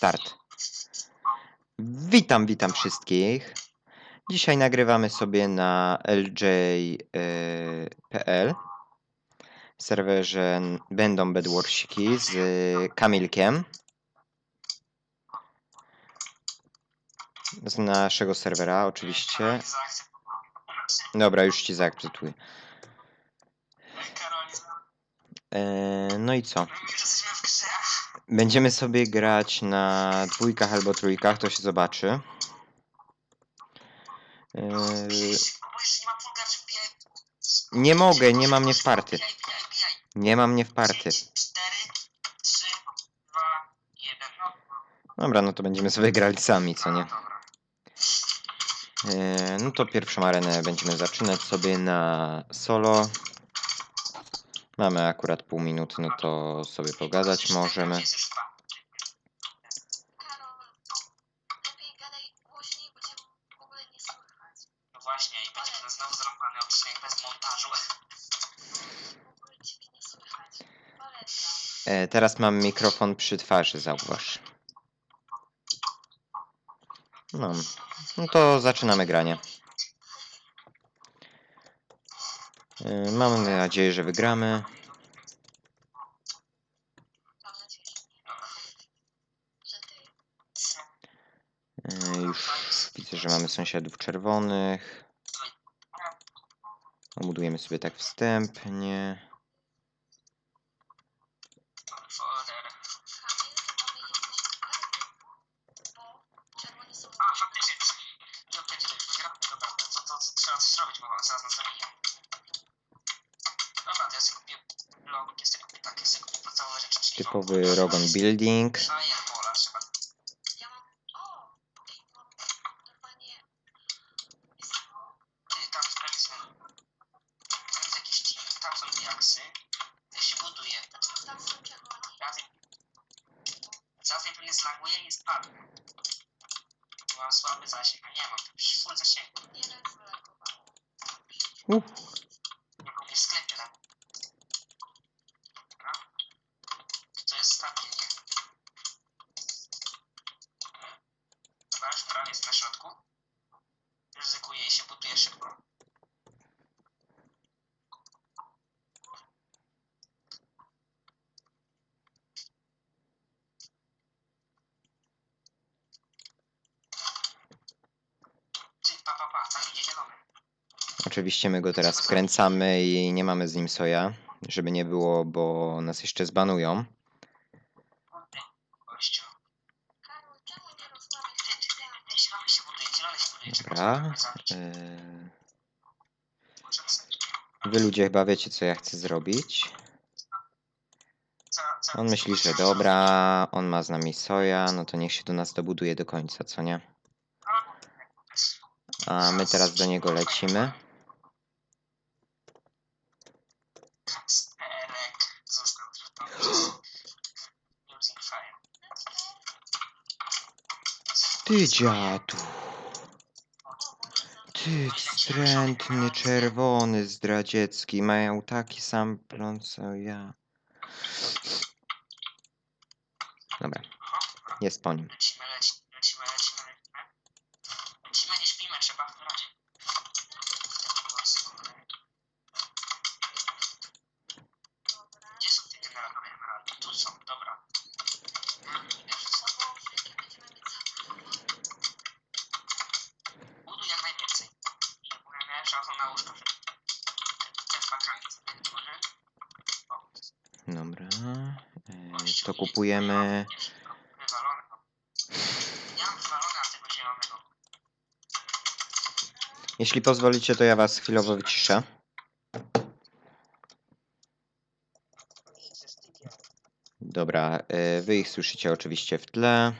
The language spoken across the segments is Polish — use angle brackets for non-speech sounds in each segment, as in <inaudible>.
start. Witam, witam wszystkich. Dzisiaj nagrywamy sobie na LJ.pl. W serwerze będą bedwarsiki z Kamilkiem. Z naszego serwera oczywiście. Dobra, już ci zaakceptuję. E, no i co? w. Będziemy sobie grać na dwójkach albo trójkach, to się zobaczy. Kupujesz, nie mogę, nie mam mnie w party. Nie mam mnie w party. Dobra, no to będziemy sobie grali sami, co nie? E, no to pierwszą arenę będziemy zaczynać sobie na solo. Mamy akurat pół minuty, no to sobie pogadać możemy. E, teraz mam mikrofon przy twarzy, zauważ. No, no to zaczynamy granie. E, Mamy nadzieję, że wygramy. sąsiadów czerwonych. Omudujemy sobie tak wstępnie. Typowy Rogon Building. Prawie jest na środku. Ryzykuję i się buduje szybko. Oczywiście my go teraz wkręcamy i nie mamy z nim soja, żeby nie było, bo nas jeszcze zbanują. Kurde, gościu. Karol, czemu nie rozmawiasz? Ty, ty, ty, ty, zielony się buduje, zielony się buduje. Czekaj, Dobra. sobie- Wy ludzie chyba wiecie, co ja chcę zrobić. On myśli, że dobra, on ma z nami soja, no to niech się do nas dobuduje do końca, co nie? A my teraz do niego lecimy. Ty dziadu, ty wstrętny, czerwony, zdradziecki, mają taki sam plon co ja. Dobra, jest po nim. kupujemy... Jeśli pozwolicie, to ja was chwilowo wyciszę. Dobra, wy ich słyszycie oczywiście w tle.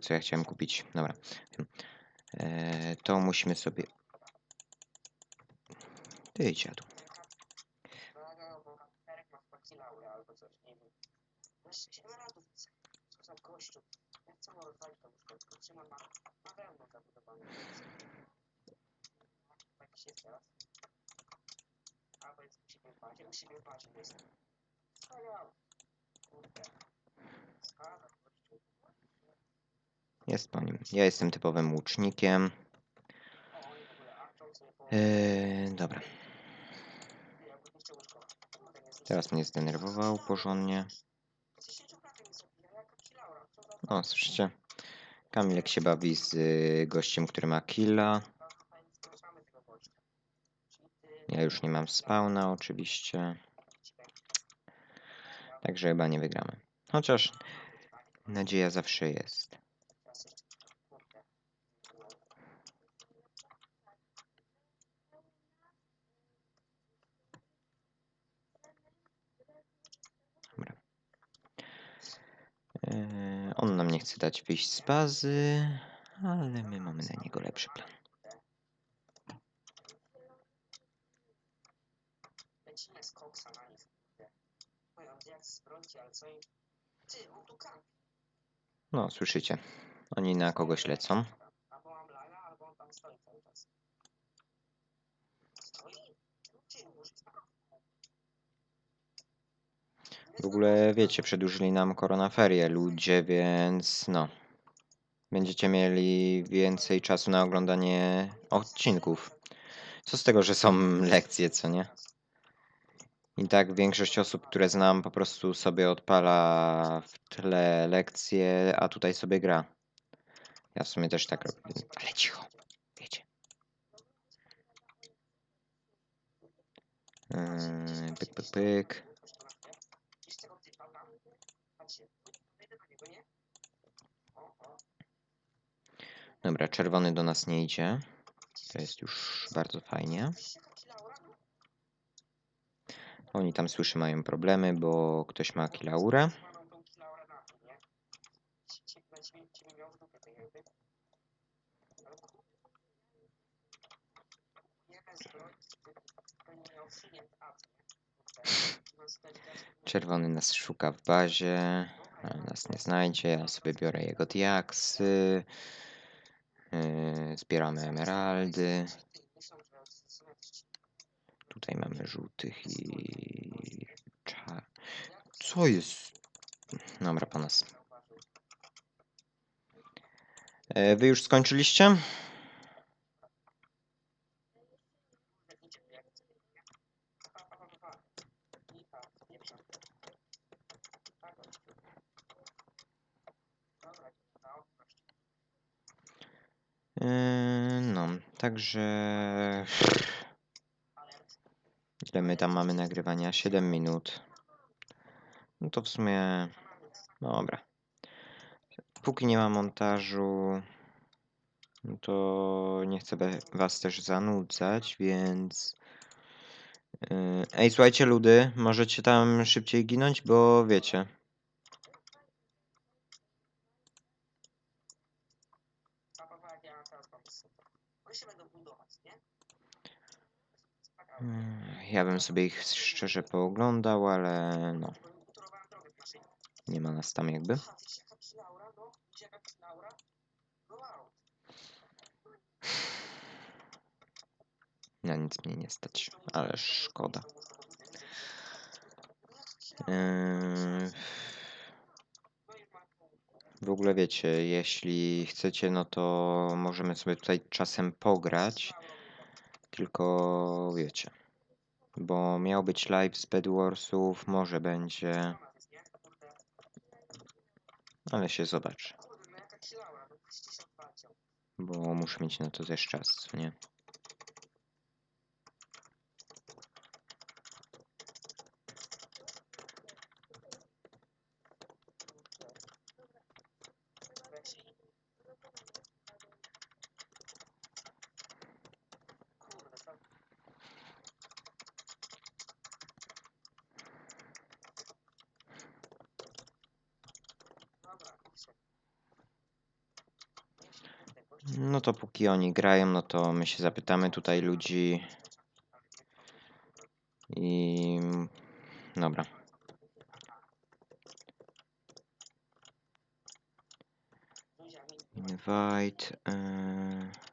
Co ja chciałem kupić? Dobra. To musimy sobie wiem. Jeszcze się jest teraz. Ja jestem typowym łucznikiem. O, oni w ogóle akcją, co nie po... Eee, dobra. Ja bym nie chciał łóżko. Kurde, nie Teraz mnie zdenerwował porządnie. O, słyszycie? Kamilek się bawi z y, gościem, który ma killa. Ja już nie mam spawna oczywiście. Także chyba nie wygramy. Chociaż nadzieja zawsze jest. Teraz jeszcze, kurde. Eee, on nam nie chce dać wyjść z bazy, ale my mamy na niego lepszy plan. No, słyszycie. Oni na kogoś lecą. Albo mam albo on tam. Stoi? W ogóle wiecie, przedłużyli nam koronaferie ludzie, więc no. Będziecie mieli więcej czasu na oglądanie odcinków. Co z tego, że są lekcje, co nie? I tak większość osób, które znam, po prostu sobie odpala w tle lekcje, a tutaj sobie gra. Ja w sumie też tak robię. Ale cicho, wiecie. Yy, pyk, pyk, pyk. Gdzieś tego typa tam. Patrzcie, wejdę na niego, nie? O, o. Dobra, czerwony do nas nie idzie. To jest już bardzo fajnie. Oni tam słyszy mają problemy, bo ktoś ma kilaurę. Czerwony nas szuka w bazie, ale nas nie znajdzie. Ja sobie biorę jego diaksy. Yy, zbieramy emeraldy. Tutaj mamy żółtych i... Czar... Co jest? Dobra, po nas. E, wy już skończyliście? Yy, no, także... Ile my tam mamy nagrywania? 7 minut. No to w sumie... Dobra. Póki nie ma montażu, no to nie chcę was też zanudzać, więc... Yy, Ej, słuchajcie, ludy, możecie tam szybciej ginąć, bo wiecie. One się będą budować, nie? Yy, Ja bym sobie ich szczerze pooglądał, ale no, nie ma nas tam jakby. Na nic mnie nie stać, ale szkoda. Yy. W ogóle wiecie, jeśli chcecie, no to możemy sobie tutaj czasem pograć, tylko wiecie. Bo miał być live z Bed Warsów, może będzie, ale się zobaczy. Bo muszę mieć na to też czas, nie? No to póki oni grają, no to my się zapytamy tutaj ludzi i... Dobra. Invite. Yy...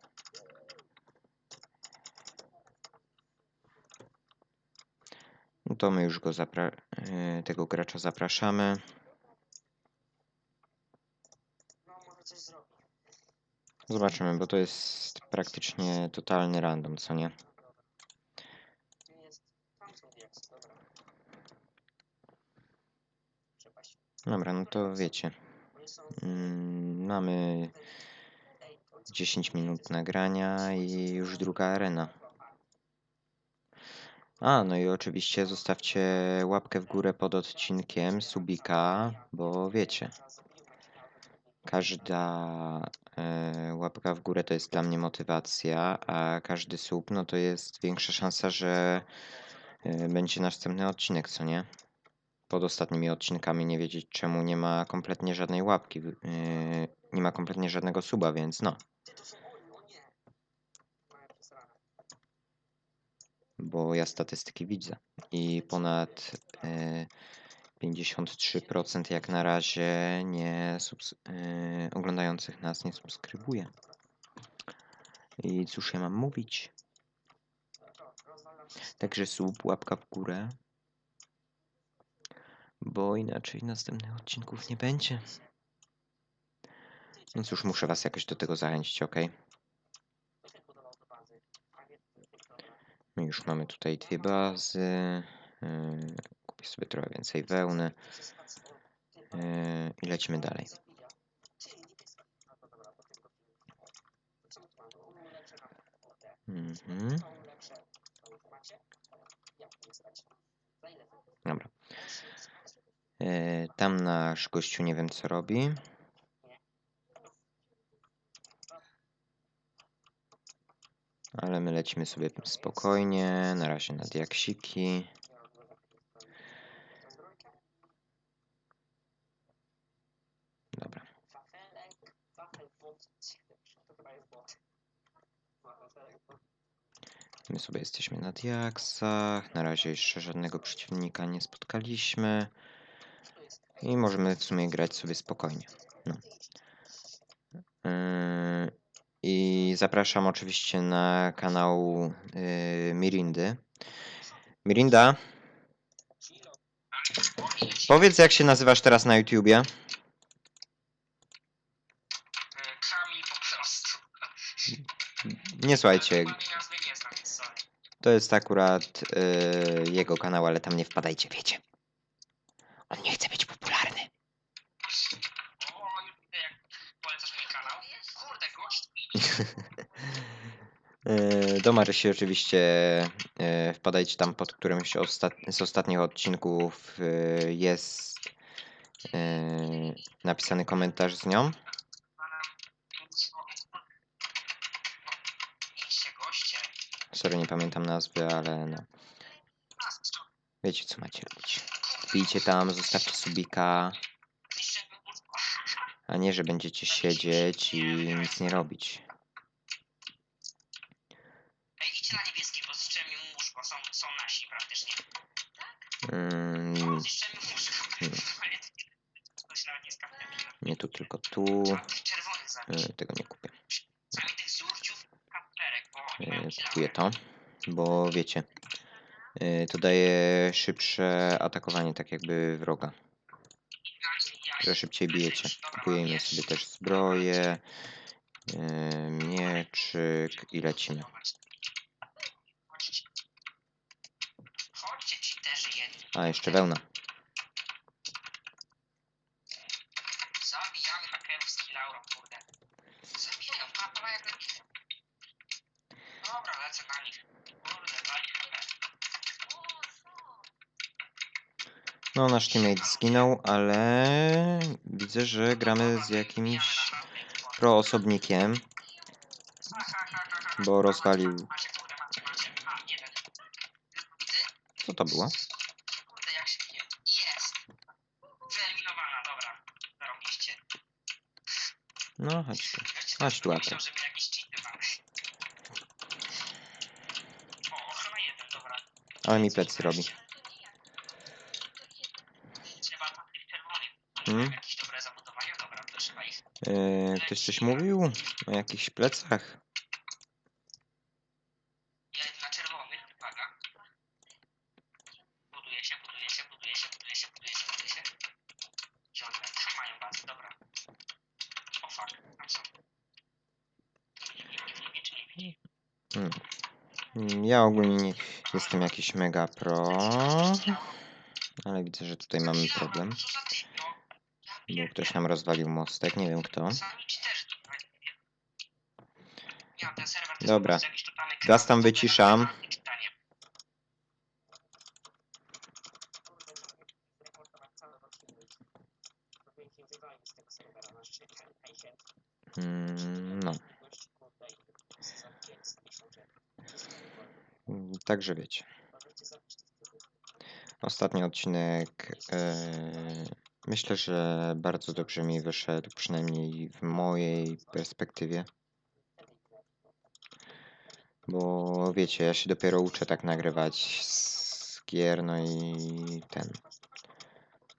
to my już go zapra- yy, tego gracza zapraszamy. No, może coś zrobi. Zobaczymy, bo to jest praktycznie totalny random, co nie? Dobra. No to wiecie. Mm, mamy Ej, oni są- 10 minut nagrania i już druga arena. A, no i oczywiście zostawcie łapkę w górę pod odcinkiem, subika, bo wiecie, każda łapka w górę to jest dla mnie motywacja, a każdy sub, no to jest większa szansa, że e, będzie następny odcinek, co nie? Pod ostatnimi odcinkami nie wiedzieć czemu nie ma kompletnie żadnej łapki, e, nie ma kompletnie żadnego suba, więc no. Bo ja statystyki widzę i ponad e, 53% jak na razie nie e, oglądających nas nie subskrybuje. I cóż ja mam mówić? Także sub, łapka w górę, bo inaczej następnych odcinków nie będzie. No cóż, muszę was jakoś do tego zachęcić, ok? My już mamy tutaj dwie bazy. e, Sobie trochę więcej wełny e, i lecimy dalej. Mhm. Dobra. E, Tam nasz gościu nie wiem co robi. Ale my lecimy sobie spokojnie. Na razie na diaksiki. Dobra. Wafelek, wafel bot. To chyba jest bot. Wafelek bot. My sobie jesteśmy na diaksach. Na razie jeszcze żadnego przeciwnika nie spotkaliśmy. I możemy w sumie grać sobie spokojnie. No. Yy, I zapraszam oczywiście na kanał yy, Mirindy. Mirinda, powiedz jak się nazywasz teraz na YouTubie. Kamil po prostu. Nie słuchajcie, to jest akurat yy, jego kanał, ale tam nie wpadajcie, wiecie. On nie chce być popularny. Yy, <laughs> Do Marysi oczywiście yy, wpadajcie tam pod którymś z ostatnich odcinków yy, jest napisany komentarz z nią. Idźcie, goście. Sorry, nie pamiętam nazwy, ale no. Wiecie co macie robić. Wbijcie tam, zostawcie subika, a nie, że będziecie siedzieć i nic nie robić. Ej, idźcie na niebieski, bo im łóżko. Są, są nasi praktycznie. <laughs> To się nawet nie tu, tylko tu. Zabić. Yy, Tego nie kupię. Sami tych zurciów, kaperek, bo oni mają Yy, killa. Kupuję to, bo wiecie, yy, to daje szybsze atakowanie, tak jakby wroga. że szybciej bijecie. Kupujemy sobie też zbroję, yy, mieczyk i lecimy. A, jeszcze wełna. Zabijamy hakerów z Kilaurą, kurde. Zabijają, mapa jak na nich. Kurde. No, nasz teammate zginął, ale widzę, że gramy z jakimś proosobnikiem, bo rozwalił... Co to było? Kurde, jak się bije. Jest! Wyeliminowana, dobra. Zarobiście. No, chodź tu. Chodź tu, że my jakieś cheaty Ale mi plecy robi. Hmm? Yy, ktoś coś mówił o jakichś plecach? Hmm. Ja ogólnie nie, jestem jakiś mega pro, ale widzę, że tutaj mamy problem, bo ktoś nam rozwalił mostek, nie wiem kto. Sami cheaterzy tutaj, nie wiem. Ja, ten serwer to jest Dobra. po prostu jakiś totalny Gaz tam krab, wyciszam. na czytanie. Mm, No, Mm, także wiecie. Ostatni odcinek e, myślę, że bardzo dobrze mi wyszedł, przynajmniej w mojej perspektywie. Bo wiecie, ja się dopiero uczę tak nagrywać z gier, no i ten.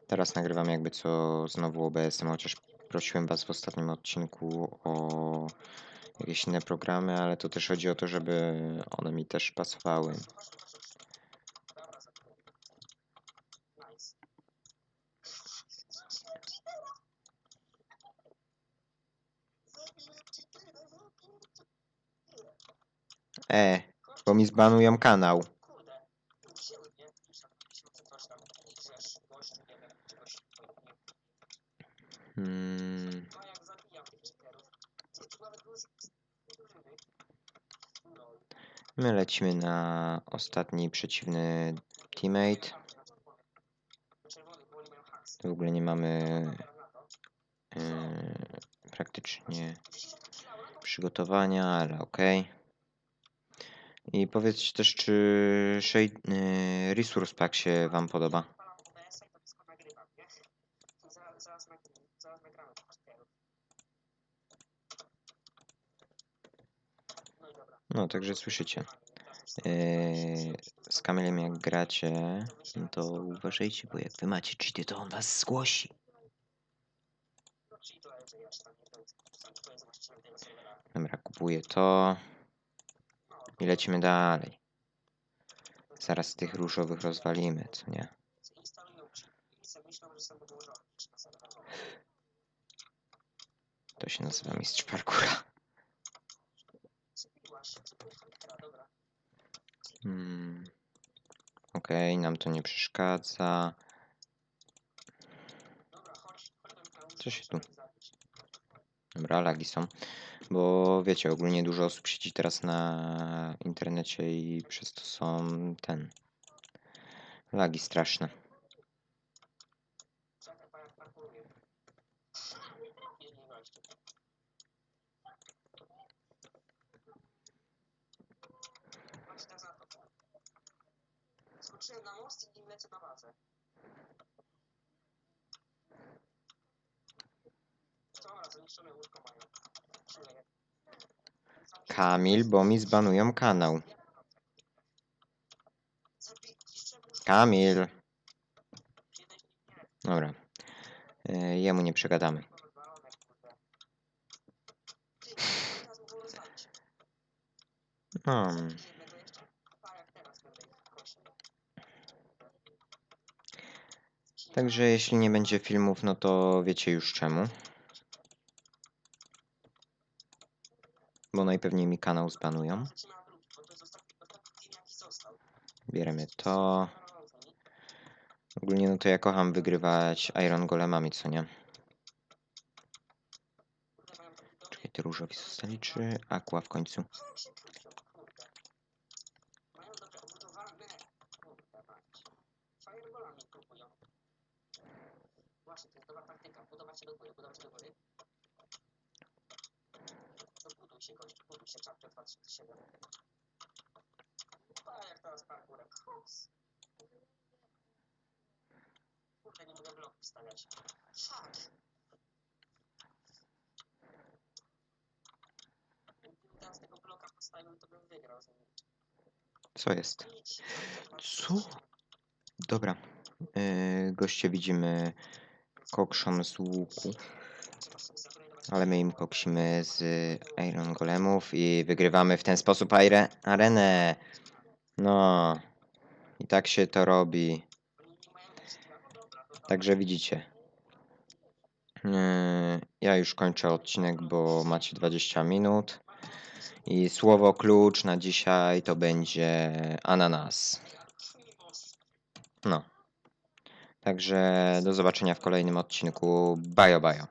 Teraz nagrywam jakby co znowu OBS-em, chociaż prosiłem was w ostatnim odcinku o jakieś inne programy, ale to też chodzi o to, żeby one mi też pasowały. E, bo mi zbanują kanał. Kurde, my lecimy na ostatni przeciwny teammate. W ogóle nie mamy e, praktycznie przygotowania, ale okej. I powiedzcie też, czy e, Resource Pack się wam podoba? Odpalam OBS-a i to wszystko nagrywam, nie? Zaraz, zaraz, nag- zaraz nagramy tych cheaterów. No także słyszycie. E, z Kamilem jak gracie, no to uważajcie, bo jak wy macie cheaty, to on was zgłosi. Dobra, kupuję to i lecimy dalej. Zaraz tych różowych rozwalimy, co nie? To się nazywa mistrz parkura. Hmm. Okej, nam to nie przeszkadza. Co się tu? Dobra, lagi są. Bo wiecie, ogólnie dużo osób siedzi teraz na internecie i przez to są ten. Lagi straszne. Czekaj, pan jak parkuruje. Jednej goście. Chodź teraz na to. Skoczyłem na most i lecę na bazę. Dobra, zniszczone łóżko mają. Czuję. Kamil, bo mi zbanują kanał. Kamil. Dobra. E, jemu nie przegadamy. No, także jeśli nie będzie filmów, no to wiecie już czemu. Bo najpewniej mi kanał zbanują. Bierzemy to. Ogólnie no to ja kocham wygrywać Iron Golemami, co nie? Czekaj, te różowi zostali, czy Aqua w końcu? O, jak się krócią, kurde. Mają dobrze obudowane... Kurde, mać. Fireballami próbują. Właśnie, to jest dobra taktyka. Budować się do góry, budować się do góry. To buduj się, gościu, buduj się, czapkę 2007. A jak teraz parkurem. Hops. Kurde, nie mogę bloków stawiać. Fuck. Gdybym teraz tego bloka postawił, to bym wygrał z nim. Co jest? Co? Dobra. Yy, goście widzimy kokrzon z łuku. Ale my im koksimy z Iron Golemów i wygrywamy w ten sposób aire- arenę. No. I tak się to robi. Także widzicie. Yy, ja już kończę odcinek, bo macie 20 minut. I słowo klucz na dzisiaj to będzie ananas. No. Także do zobaczenia w kolejnym odcinku. Bajo, bajo.